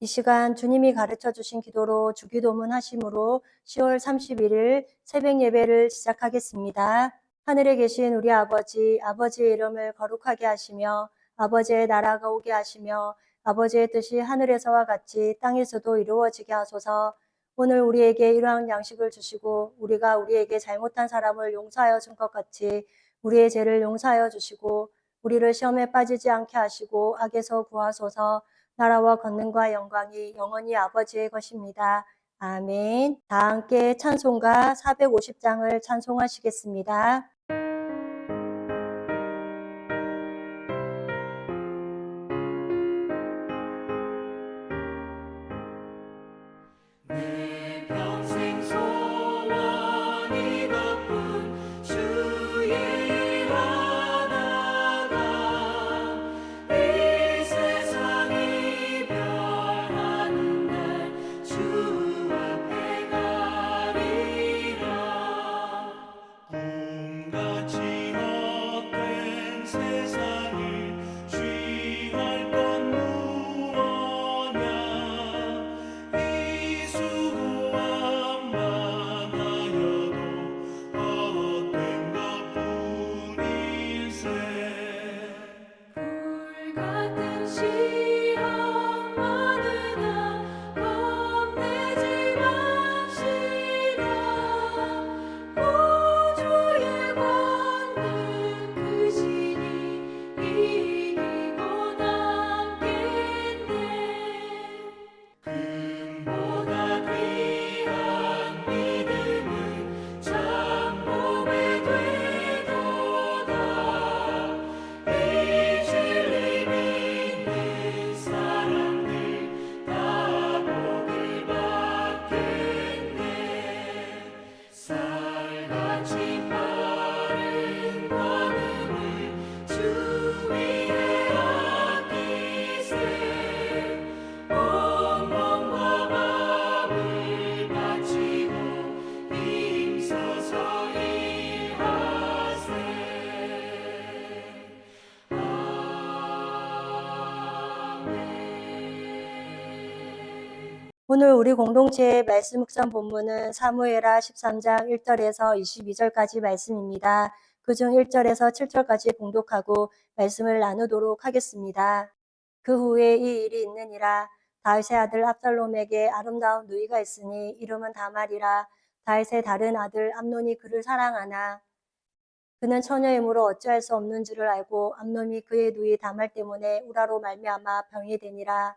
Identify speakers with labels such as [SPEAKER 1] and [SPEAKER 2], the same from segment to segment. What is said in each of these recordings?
[SPEAKER 1] 이 시간 주님이 가르쳐 주신 기도로 주기도문 하심으로 10월 31일 새벽 예배를 시작하겠습니다. 하늘에 계신 우리 아버지, 아버지의 이름을 거룩하게 하시며 아버지의 나라가 오게 하시며 아버지의 뜻이 하늘에서와 같이 땅에서도 이루어지게 하소서. 오늘 우리에게 이러한 양식을 주시고 우리가 우리에게 잘못한 사람을 용서하여 준 것 같이 우리의 죄를 용서하여 주시고 우리를 시험에 빠지지 않게 하시고 악에서 구하소서. 나라와 권능과 영광이 영원히 아버지의 것입니다. 아멘. 다 함께 찬송가 450장을 찬송하시겠습니다. 오늘 우리 공동체의 말씀 묵상 본문은 사무에라 13장 1절에서 22절까지 말씀입니다. 그중 1절에서 7절까지 봉독하고 말씀을 나누도록 하겠습니다. 그 후에 이 일이 있느니라 다윗의 아들 압살롬에게 아름다운 누이가 있으니 이름은 다말이라 다윗의 다른 아들 암논이 그를 사랑하나 그는 처녀이므로 어찌할 수 없는 줄을 알고 암논이 그의 누이 다말 때문에 우라로 말미암아 병이 되니라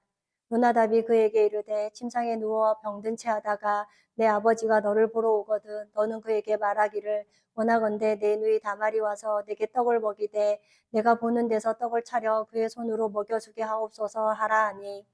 [SPEAKER 1] 요나답이 그에게 이르되 침상에 누워 병든 채 하다가 내 아버지가 너를 보러 오거든 너는 그에게 말하기를 원하건대 내 누이 다말이 와서 내게 떡을 먹이되 내가 보는 데서 떡을 차려 그의 손으로 먹여주게 하옵소서 하라 하니.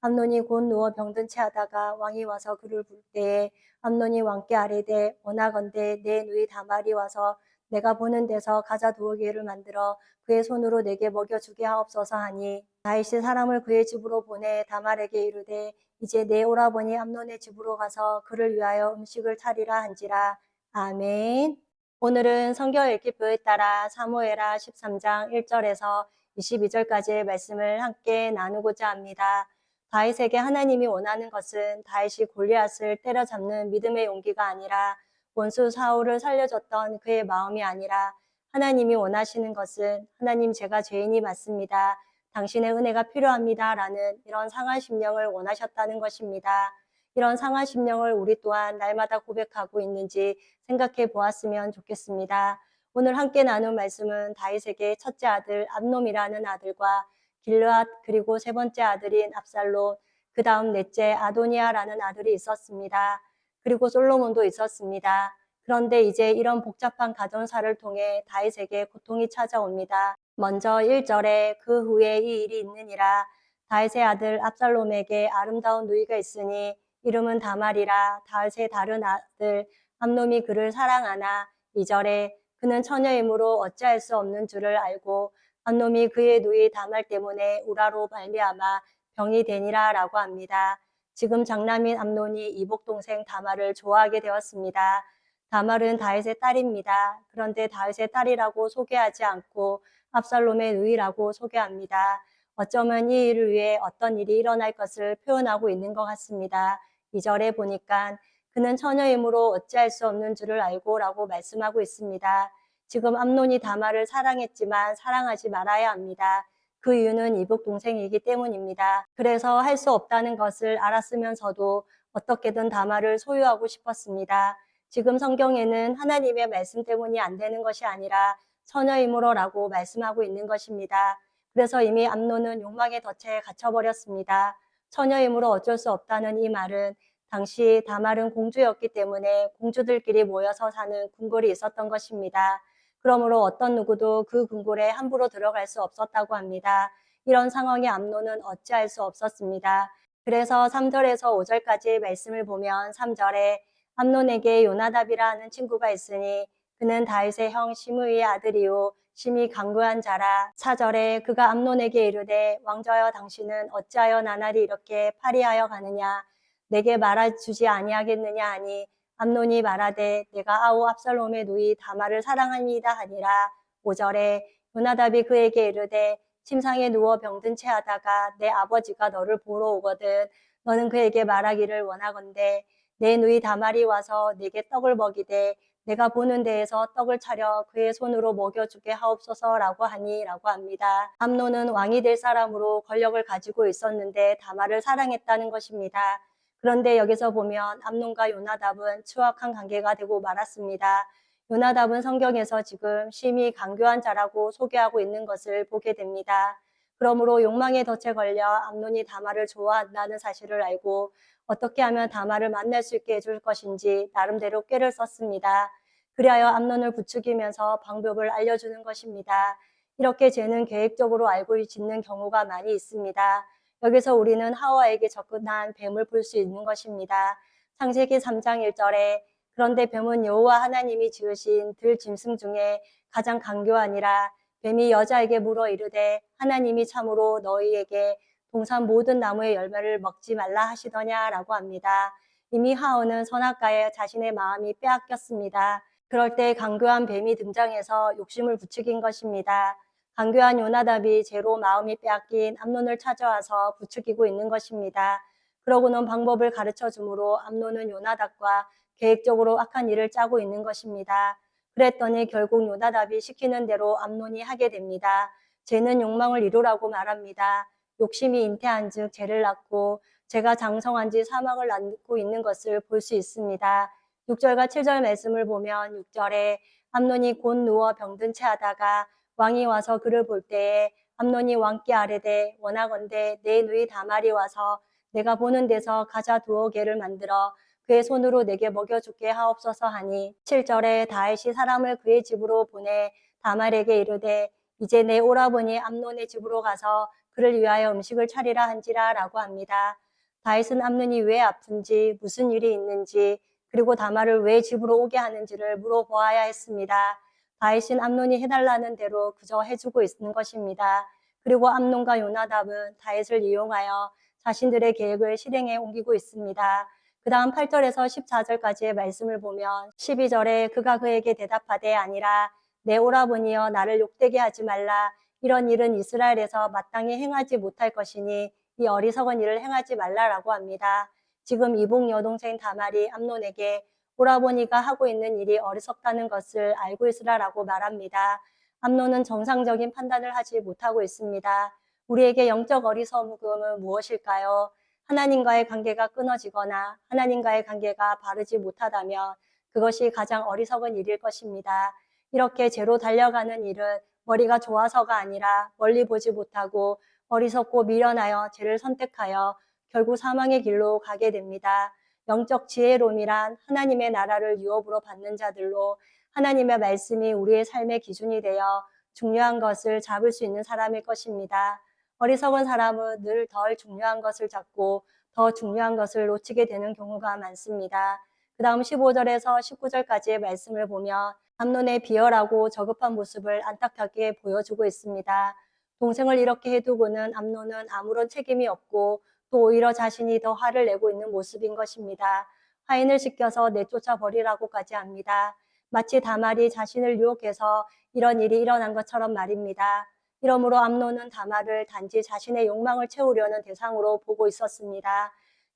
[SPEAKER 1] 암논이 곧 누워 병든 채 하다가 왕이 와서 그를 부를 때에 암논이 왕께 아뢰되 원하건대 내 누이 다말이 와서 내가 보는 데서 가자 두어기를 만들어 그의 손으로 내게 먹여주게 하옵소서 하니 다윗이 사람을 그의 집으로 보내 다말에게 이르되 이제 내 오라버니 암논의 집으로 가서 그를 위하여 음식을 차리라 한지라 아멘. 오늘은 성경 읽기표에 따라 사무에라 13장 1절에서 22절까지의 말씀을 함께 나누고자 합니다. 다윗에게 하나님이 원하는 것은 다윗이 골리앗을 때려잡는 믿음의 용기가 아니라 원수 사울을 살려줬던 그의 마음이 아니라 하나님이 원하시는 것은 하나님 제가 죄인이 맞습니다. 당신의 은혜가 필요합니다. 라는 이런 상한 심령을 원하셨다는 것입니다. 이런 상한 심령을 우리 또한 날마다 고백하고 있는지 생각해 보았으면 좋겠습니다. 오늘 함께 나눈 말씀은 다윗에게 첫째 아들 암놈이라는 아들과 길르앗 그리고 세 번째 아들인 압살롬, 그 다음 넷째 아도니아라는 아들이 있었습니다. 그리고 솔로몬도 있었습니다. 그런데 이제 이런 복잡한 가정사를 통해 다윗에게 고통이 찾아옵니다. 먼저 1절에 그 후에 이 일이 있느니라 다윗의 아들 압살롬에게 아름다운 누이가 있으니 이름은 다말이라 다윗의 다른 아들 암놈이 그를 사랑하나 2절에 그는 처녀이므로 어찌할 수 없는 줄을 알고 암놈이 그의 누이 다말 때문에 우라로 말미암아 병이 되니라라고 합니다. 지금 장남인 암논이 이복 동생 다말을 좋아하게 되었습니다. 다말은 다윗의 딸입니다. 그런데 다윗의 딸이라고 소개하지 않고 압살롬의 누이라고 소개합니다. 어쩌면 이 일을 위해 어떤 일이 일어날 것을 표현하고 있는 것 같습니다. 2절에 보니까 그는 처녀이므로 어찌할 수 없는 줄을 알고라고 말씀하고 있습니다. 지금 암논이 다말을 사랑했지만 사랑하지 말아야 합니다. 그 이유는 이복 동생이기 때문입니다. 그래서 할 수 없다는 것을 알았으면서도 어떻게든 다말을 소유하고 싶었습니다. 지금 성경에는 하나님의 말씀 때문이 안 되는 것이 아니라 처녀이므로라고 말씀하고 있는 것입니다. 그래서 이미 암노는 욕망의 덫에 갇혀버렸습니다. 처녀이므로 어쩔 수 없다는 이 말은 당시 다말은 공주였기 때문에 공주들끼리 모여서 사는 궁궐이 있었던 것입니다. 그러므로 어떤 누구도 그 궁궐에 함부로 들어갈 수 없었다고 합니다. 이런 상황에 암노는 어찌할 수 없었습니다. 그래서 3절에서 5절까지의 말씀을 보면 3절에 암논에게 요나답이라 하는 친구가 있으니 그는 다윗의 형 시므이의 아들이요 심히 강구한 자라. 4절에 그가 암논에게 이르되 왕자여 당신은 어찌하여 나날이 이렇게 파리하여 가느냐 내게 말해주지 아니하겠느냐 하니 암논이 말하되 내가 아우 압살롬의 누이 다말을 사랑합니다 하니라. 5절에 요나답이 그에게 이르되 침상에 누워 병든 채 하다가 내 아버지가 너를 보러 오거든 너는 그에게 말하기를 원하건대 내 누이 다말이 와서 내게 떡을 먹이되 내가 보는 데에서 떡을 차려 그의 손으로 먹여주게 하옵소서라고 하니라고 합니다. 암노는 왕이 될 사람으로 권력을 가지고 있었는데 다말을 사랑했다는 것입니다. 그런데 여기서 보면 암논과 요나답은 추악한 관계가 되고 말았습니다. 요나답은 성경에서 지금 심히 강교한 자라고 소개하고 있는 것을 보게 됩니다. 그러므로 욕망의 덫에 걸려 암논이 다말을 좋아한다는 사실을 알고 어떻게 하면 다말을 만날 수 있게 해줄 것인지 나름대로 꾀를 썼습니다. 그리하여 암논을 부추기면서 방법을 알려주는 것입니다. 이렇게 죄는 계획적으로 알고 짓는 경우가 많이 있습니다. 여기서 우리는 하와에게 접근한 뱀을 볼 수 있는 것입니다. 창세기 3장 1절에 그런데 뱀은 여호와 하나님이 지으신 들 짐승 중에 가장 강교하니라 뱀이 여자에게 물어 이르되 하나님이 참으로 너희에게 동산 모든 나무의 열매를 먹지 말라 하시더냐라고 합니다. 이미 하오는 선악과에 자신의 마음이 빼앗겼습니다. 그럴 때 강교한 뱀이 등장해서 욕심을 부추긴 것입니다. 강교한 요나답이 죄로 마음이 빼앗긴 암논을 찾아와서 부추기고 있는 것입니다. 그러고는 방법을 가르쳐 주므로 암논은 요나답과 계획적으로 악한 일을 짜고 있는 것입니다. 그랬더니 결국 요나답이 시키는 대로 암논이 하게 됩니다. 죄는 욕망을 이루라고 말합니다. 욕심이 잉태한 즉 죄를 낳고 죄가 장성한 지 사망을 낳고 있는 것을 볼 수 있습니다. 6절과 7절 말씀을 보면 6절에 암논이 곧 누워 병든 채 하다가 왕이 와서 그를 볼 때에 암논이 왕께 아뢰되 원하건대 내 누이 다말이 와서 내가 보는 데서 가자 두어 개를 만들어 그의 손으로 내게 먹여주게 하옵소서 하니 7절에 다윗이 사람을 그의 집으로 보내 다말에게 이르되 이제 내 오라버니 암논의 집으로 가서 그를 위하여 음식을 차리라 한지라라고 합니다. 다윗은 암논이 왜 아픈지 무슨 일이 있는지 그리고 다말을 왜 집으로 오게 하는지를 물어보아야 했습니다. 다윗은 암논이 해달라는 대로 그저 해주고 있는 것입니다. 그리고 암논과 요나답은 다윗을 이용하여 자신들의 계획을 실행해 옮기고 있습니다. 그 다음 8절에서 14절까지의 말씀을 보면 12절에 그가 그에게 대답하되 아니라 내 오라버니여 나를 욕되게 하지 말라 이런 일은 이스라엘에서 마땅히 행하지 못할 것이니 이 어리석은 일을 행하지 말라라고 합니다. 지금 이복 여동생 다말이 암논에게 오라버니가 하고 있는 일이 어리석다는 것을 알고 있으라라고 말합니다. 암논은 정상적인 판단을 하지 못하고 있습니다. 우리에게 영적 어리석음은 무엇일까요? 하나님과의 관계가 끊어지거나 하나님과의 관계가 바르지 못하다면 그것이 가장 어리석은 일일 것입니다. 이렇게 죄로 달려가는 일은 머리가 좋아서가 아니라 멀리 보지 못하고 어리석고 미련하여 죄를 선택하여 결국 사망의 길로 가게 됩니다. 영적 지혜로움이란 하나님의 나라를 유업으로 받는 자들로 하나님의 말씀이 우리의 삶의 기준이 되어 중요한 것을 잡을 수 있는 사람일 것입니다. 어리석은 사람은 늘 덜 중요한 것을 잡고 더 중요한 것을 놓치게 되는 경우가 많습니다. 그 다음 15절에서 19절까지의 말씀을 보면 암논의 비열하고 저급한 모습을 안타깝게 보여주고 있습니다. 동생을 이렇게 해두고는 암논은 아무런 책임이 없고 또 오히려 자신이 더 화를 내고 있는 모습인 것입니다. 화인을 시켜서 내쫓아 버리라고까지 합니다. 마치 다말이 자신을 유혹해서 이런 일이 일어난 것처럼 말입니다. 이러므로 암논은 다말을 단지 자신의 욕망을 채우려는 대상으로 보고 있었습니다.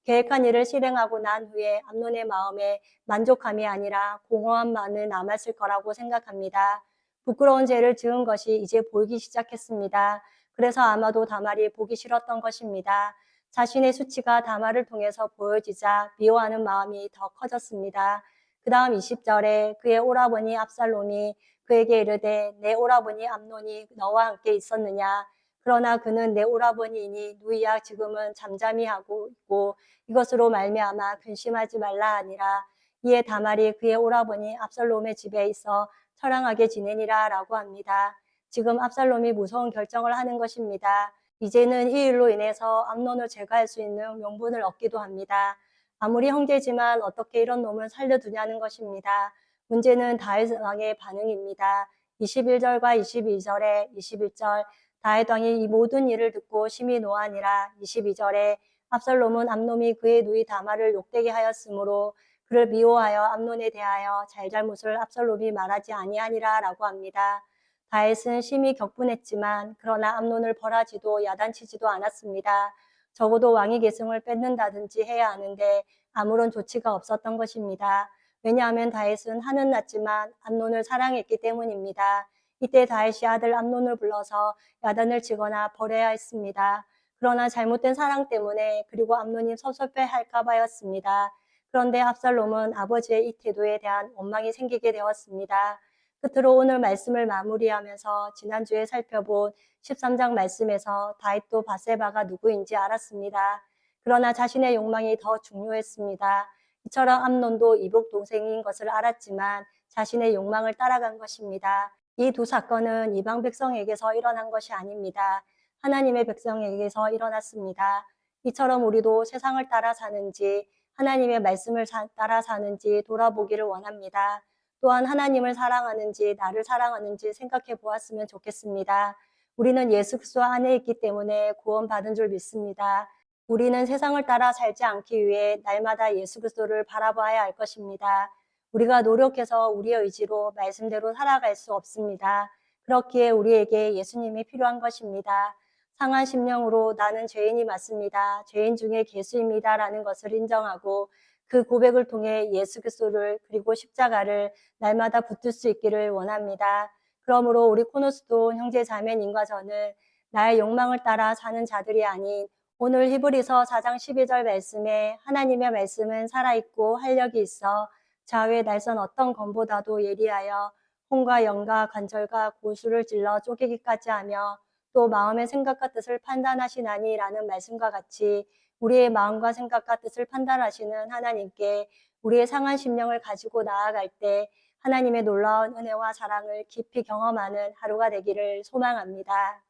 [SPEAKER 1] 계획한 일을 실행하고 난 후에 암논의 마음에 만족함이 아니라 공허함만을 남았을 거라고 생각합니다. 부끄러운 죄를 지은 것이 이제 보이기 시작했습니다. 그래서 아마도 다말이 보기 싫었던 것입니다. 자신의 수치가 다말을 통해서 보여지자 미워하는 마음이 더 커졌습니다. 그 다음 20절에 그의 오라버니 압살롬이 그에게 이르되 내 오라버니 암논이 너와 함께 있었느냐 그러나 그는 내 오라버니이니 누이야 지금은 잠잠히 하고 있고 이것으로 말미암아 근심하지 말라 하니라 이에 다말이 그의 오라버니 압살롬의 집에 있어 처량하게 지내니라 라고 합니다. 지금 압살롬이 무서운 결정을 하는 것입니다. 이제는 이 일로 인해서 암논을 제거할 수 있는 명분을 얻기도 합니다. 아무리 형제지만 어떻게 이런 놈을 살려두냐는 것입니다. 문제는 다윗 왕의 반응입니다. 21절과 22절에 21절 다윗 왕이 이 모든 일을 듣고 심히 노하니라 22절에 압살롬은 암놈이 그의 누이 다말을 욕되게 하였으므로 그를 미워하여 암논에 대하여 잘잘못을 압살롬이 말하지 아니하니라 라고 합니다. 다윗은 심히 격분했지만 그러나 암논을 벌하지도 야단치지도 않았습니다. 적어도 왕위 계승을 뺏는다든지 해야 하는데 아무런 조치가 없었던 것입니다. 왜냐하면 다윗은 하는 났지만 암논을 사랑했기 때문입니다. 이때 다윗이 아들 암논을 불러서 야단을 치거나 벌해야 했습니다. 그러나 잘못된 사랑 때문에 그리고 암논이 섭섭해 할까 봐였습니다. 그런데 압살롬은 아버지의 이 태도에 대한 원망이 생기게 되었습니다. 끝으로 오늘 말씀을 마무리하면서 지난주에 살펴본 13장 말씀에서 다윗도 바세바가 누구인지 알았습니다. 그러나 자신의 욕망이 더 중요했습니다. 이처럼 암논도 이복 동생인 것을 알았지만 자신의 욕망을 따라간 것입니다. 이 두 사건은 이방 백성에게서 일어난 것이 아닙니다. 하나님의 백성에게서 일어났습니다. 이처럼 우리도 세상을 따라 사는지 하나님의 말씀을 사- 따라 사는지 돌아보기를 원합니다. 또한 하나님을 사랑하는지 나를 사랑하는지 생각해 보았으면 좋겠습니다. 우리는 예수 그리스도 안에 있기 때문에 구원받은 줄 믿습니다. 우리는 세상을 따라 살지 않기 위해 날마다 예수 그리스도를 바라봐야 할 것입니다. 우리가 노력해서 우리의 의지로 말씀대로 살아갈 수 없습니다. 그렇기에 우리에게 예수님이 필요한 것입니다. 상한 심령으로 나는 죄인이 맞습니다. 죄인 중에 개수입니다라는 것을 인정하고 그 고백을 통해 예수 그리스도를 그리고 십자가를 날마다 붙들 수 있기를 원합니다. 그러므로 우리 코노스도 형제 자매님과 저는 나의 욕망을 따라 사는 자들이 아닌 오늘 히브리서 4장 12절 말씀에 하나님의 말씀은 살아있고 활력이 있어 좌우의 날선 어떤 검보다도 예리하여 혼과 영과 관절과 고수를 찔러 쪼개기까지 하며 또 마음의 생각과 뜻을 판단하시나니라는 말씀과 같이 우리의 마음과 생각과 뜻을 판단하시는 하나님께 우리의 상한 심령을 가지고 나아갈 때 하나님의 놀라운 은혜와 사랑을 깊이 경험하는 하루가 되기를 소망합니다.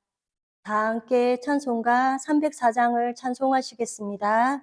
[SPEAKER 1] 다 함께 찬송가 304장을 찬송하시겠습니다.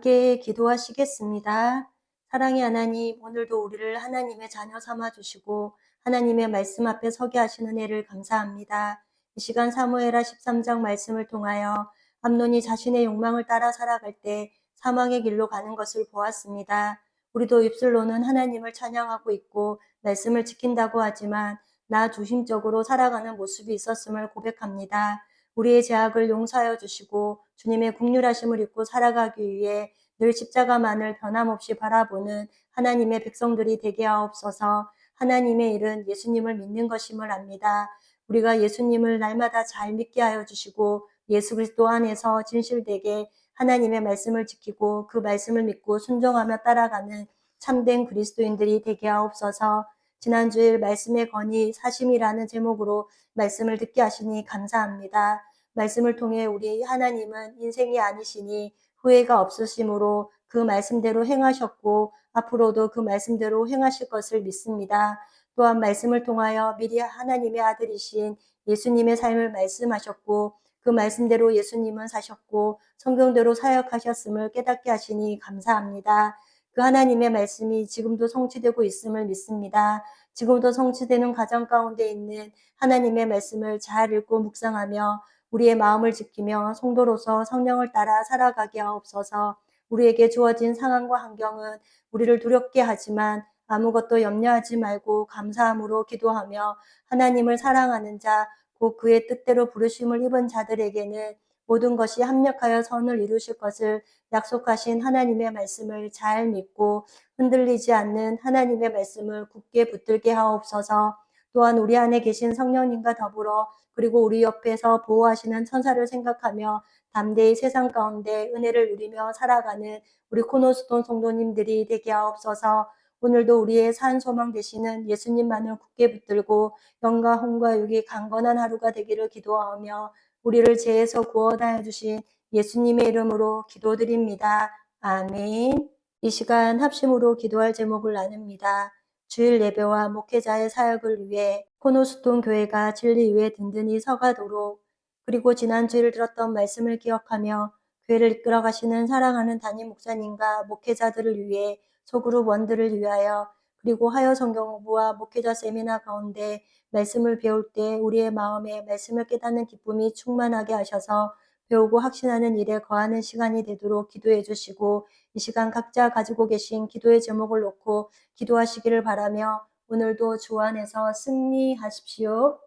[SPEAKER 1] 함께 기도하시겠습니다. 사랑의 하나님, 오늘도 우리를 하나님의 자녀 삼아 주시고 하나님의 말씀 앞에 서게 하시는 은혜를 감사합니다. 이 시간 사무엘하 13장 말씀을 통하여 암논이 자신의 욕망을 따라 살아갈 때 사망의 길로 가는 것을 보았습니다. 우리도 입술로는 하나님을 찬양하고 있고 말씀을 지킨다고 하지만 나 중심적으로 살아가는 모습이 있었음을 고백합니다. 우리의 죄악을 용서하여 주시고 주님의 국률하심을 입고 살아가기 위해 늘 십자가만을 변함없이 바라보는 하나님의 백성들이 되게 하옵소서. 하나님의 일은 예수님을 믿는 것임을 압니다. 우리가 예수님을 날마다 잘 믿게 하여 주시고 예수 그리스도 안에서 진실되게 하나님의 말씀을 지키고 그 말씀을 믿고 순종하며 따라가는 참된 그리스도인들이 되게 하옵소서. 지난 주일 말씀의 건의 사심이라는 제목으로 말씀을 듣게 하시니 감사합니다. 말씀을 통해 우리 하나님은 인생이 아니시니 후회가 없으심으로 그 말씀대로 행하셨고 앞으로도 그 말씀대로 행하실 것을 믿습니다. 또한 말씀을 통하여 미리 하나님의 아들이신 예수님의 삶을 말씀하셨고 그 말씀대로 예수님은 사셨고 성경대로 사역하셨음을 깨닫게 하시니 감사합니다. 그 하나님의 말씀이 지금도 성취되고 있음을 믿습니다. 지금도 성취되는 가정 가운데 있는 하나님의 말씀을 잘 읽고 묵상하며 우리의 마음을 지키며 성도로서 성령을 따라 살아가게 하옵소서. 우리에게 주어진 상황과 환경은 우리를 두렵게 하지만 아무것도 염려하지 말고 감사함으로 기도하며 하나님을 사랑하는 자, 곧 그의 뜻대로 부르심을 입은 자들에게는 모든 것이 합력하여 선을 이루실 것을 약속하신 하나님의 말씀을 잘 믿고 흔들리지 않는 하나님의 말씀을 굳게 붙들게 하옵소서. 또한 우리 안에 계신 성령님과 더불어 그리고 우리 옆에서 보호하시는 천사를 생각하며 담대히 세상 가운데 은혜를 누리며 살아가는 우리 코노스톤 성도님들이 되게 하옵소서. 오늘도 우리의 산 소망 되시는 예수님만을 굳게 붙들고 영과 홍과 육이 강건한 하루가 되기를 기도하며 우리를 죄에서 구원하여 주신 예수님의 이름으로 기도드립니다. 아멘. 이 시간 합심으로 기도할 제목을 나눕니다. 주일 예배와 목회자의 사역을 위해 코노스톤 교회가 진리 위에 든든히 서가도록 그리고 지난 주일 들었던 말씀을 기억하며 교회를 이끌어 가시는 사랑하는 담임 목사님과 목회자들을 위해 소그룹 원들을 위하여 그리고 하여 성경 공부와 목회자 세미나 가운데 말씀을 배울 때 우리의 마음에 말씀을 깨닫는 기쁨이 충만하게 하셔서 배우고 확신하는 일에 거하는 시간이 되도록 기도해 주시고 이 시간 각자 가지고 계신 기도의 제목을 놓고 기도하시기를 바라며 오늘도 주 안에서 승리하십시오.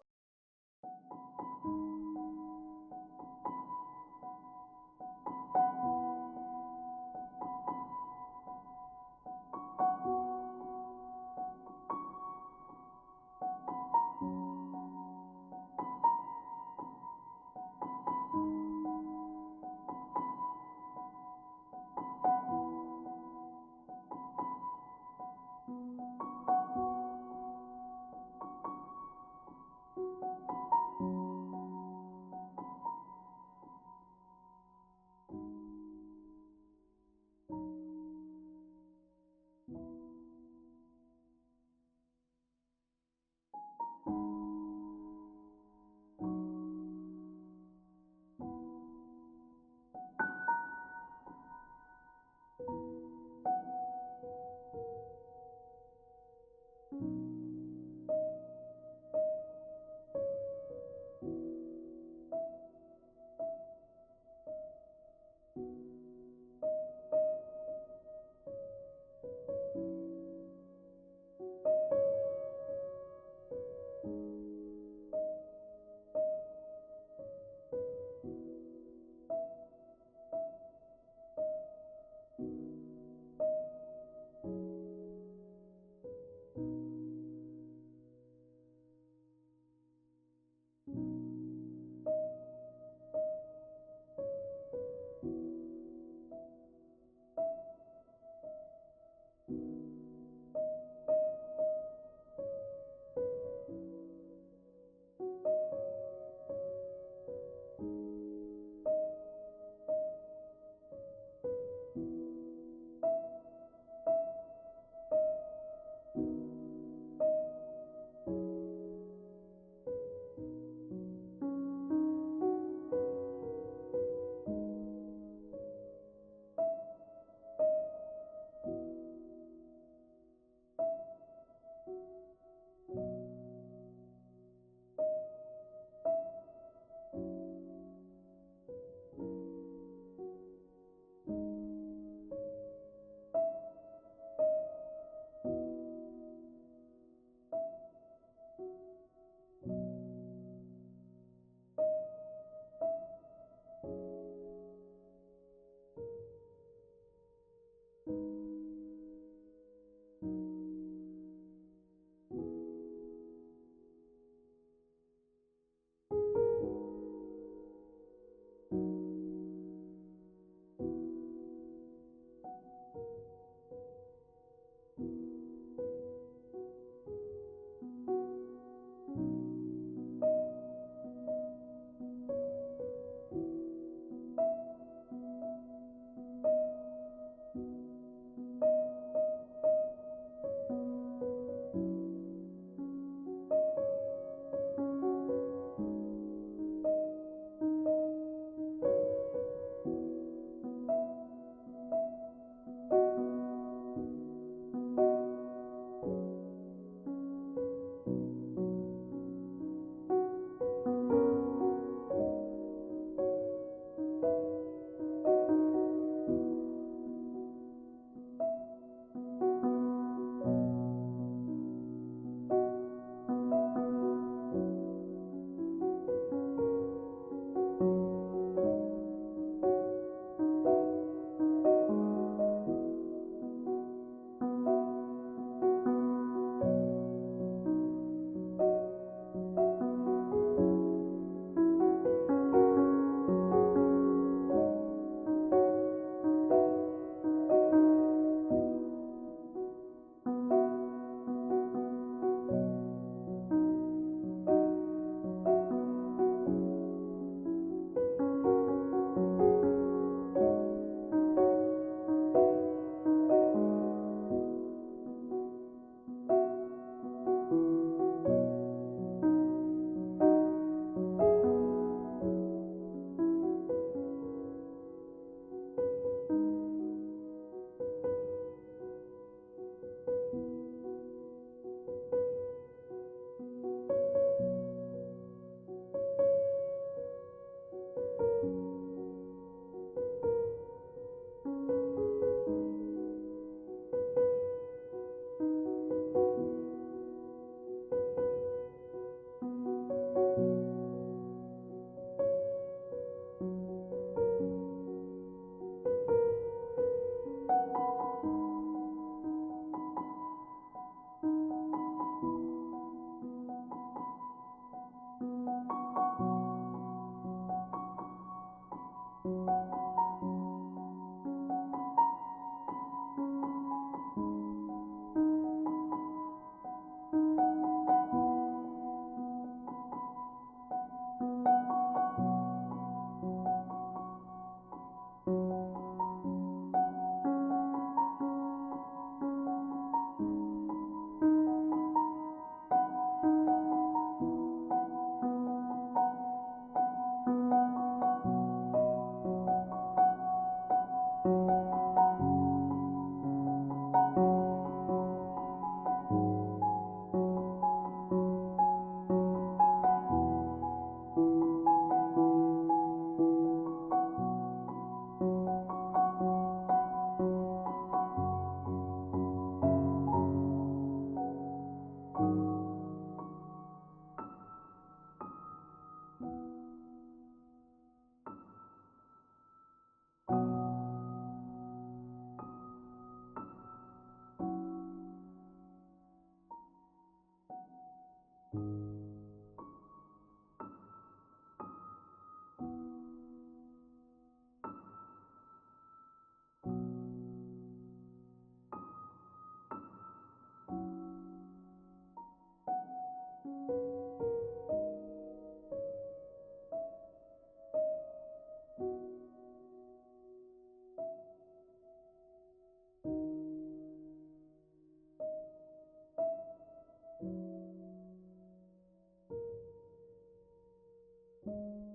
[SPEAKER 2] thank you